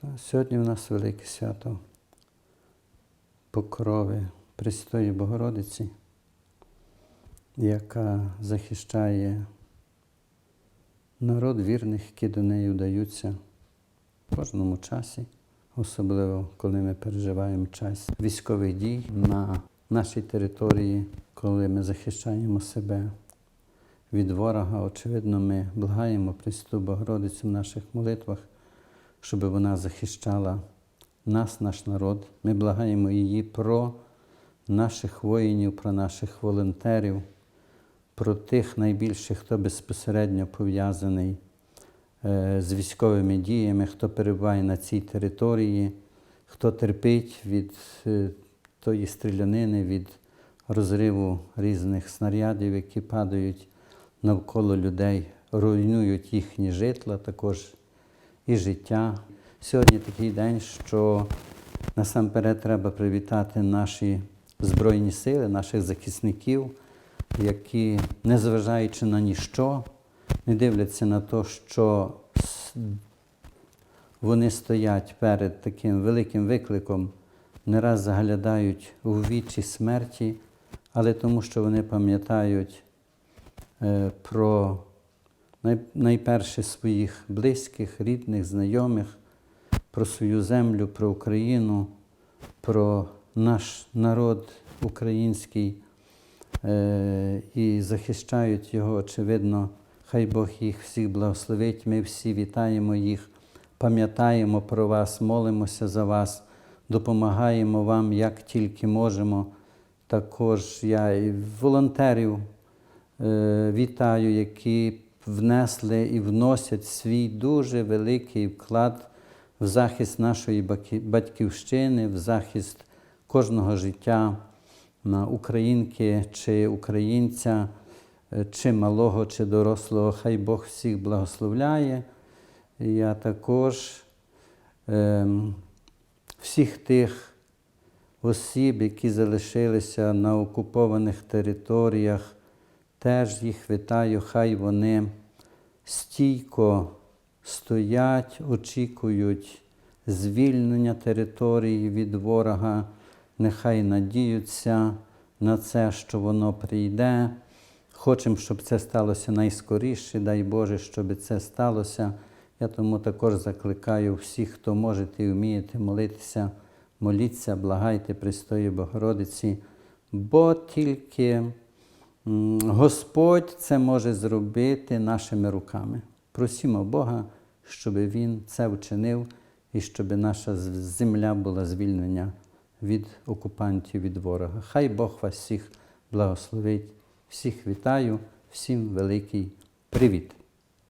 Та сьогодні у нас велике свято Покрови Пресвятої Богородиці, яка захищає народ вірних, які до неї вдаються в кожному часі, особливо коли ми переживаємо час військових дій на нашій території, коли ми захищаємо себе від ворога. Очевидно, ми благаємо Пресвяту Богородицю в наших молитвах, щоб вона захищала нас, наш народ. Ми благаємо її про наших воїнів, про наших волонтерів, про тих найбільших, хто безпосередньо пов'язаний е, з військовими діями, хто перебуває на цій території, хто терпить від е, тої стрілянини, від розриву різних снарядів, які падають навколо людей, руйнують їхні житла, також і життя. Сьогодні такий день, що насамперед треба привітати наші Збройні сили, наших захисників, які, незважаючи на ніщо, не дивляться на те, що вони стоять перед таким великим викликом, не раз заглядають у вічі смерті, але тому, що вони пам'ятають е, про найперше своїх близьких, рідних, знайомих, про свою землю, про Україну, про наш народ український е, і захищають його, очевидно. Хай Бог їх всіх благословить. Ми всі вітаємо їх, пам'ятаємо про вас, молимося за вас, допомагаємо вам, як тільки можемо. Також я і волонтерів е, вітаю, які внесли і вносять свій дуже великий вклад в захист нашої батьківщини, в захист кожного життя на українки чи українця, е, чи малого, чи дорослого. Хай Бог всіх благословляє. Я також ем, всіх тих осіб, які залишилися на окупованих територіях, теж їх вітаю, хай вони стійко стоять, очікують звільнення території від ворога, нехай надіються на це, що воно прийде. Хочемо, щоб це сталося найскоріше, дай Боже, щоб це сталося. Я тому також закликаю всіх, хто можете і вмієте молитися, моліться, благайте Престої Богородиці, бо тільки Господь це може зробити нашими руками. Просімо Бога, щоб Він це вчинив і щоб наша земля була звільнена від окупантів, від ворога. Хай Бог вас всіх благословить, всіх вітаю, всім великий привіт!